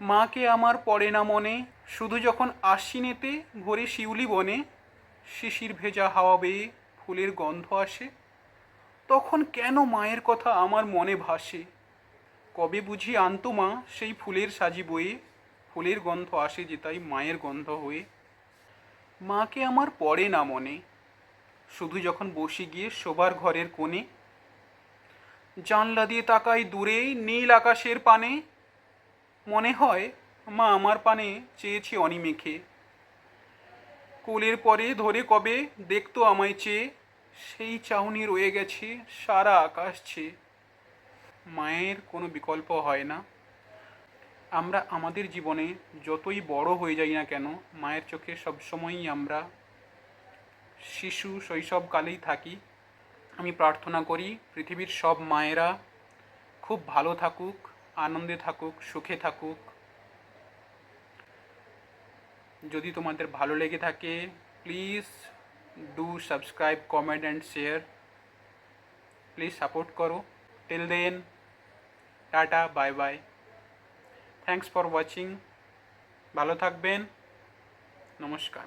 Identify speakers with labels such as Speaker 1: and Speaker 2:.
Speaker 1: মাকে আমার পড়ে না মনে, শুধু যখন আশ্বিনেতে ভোরে শিউলি বনে, শিশির ভেজা হাওয়া বেয়ে ফুলের গন্ধ আসে, তখন কেন মায়ের কথা আমার মনে ভাসে? কবে বুঝি আনতো মা সেই ফুলের সাজি বয়ে, ফুলের গন্ধ আসে যে তাই মায়ের গন্ধ হয়ে? মাকে আমার পড়ে না মনে, শুধু যখন বসে গিয়ে শোবার ঘরের কোণে, জানলা দিয়ে তাকাই দূরে নীল আকাশের পানে মনে হয় মা আমার পানে চেয়েছে অনিমেখে। কোলের পরে ধরে কবে দেখতো আমায় চেয়ে, সেই চাহনি রয়ে গেছে, সারা আকাশ ছেয়ে মায়ের কোনো বিকল্প হয় না। আমরা আমাদের জীবনে যতই বড় হয়ে যাই না কেন, মায়ের চোখে সবসময়ই আমরা শিশু শৈশবকালেই থাকি। আমি প্রার্থনা করি পৃথিবীর সব মায়েরা খুব ভালো থাকুক আনন্দে থাকুক, সুখে থাকুক। যদি তোমাদের ভালো লেগে থাকে please do subscribe comment and share please support করো। Till then tata bye bye thanks for watching ভালো থাকবেন। নমস্কার।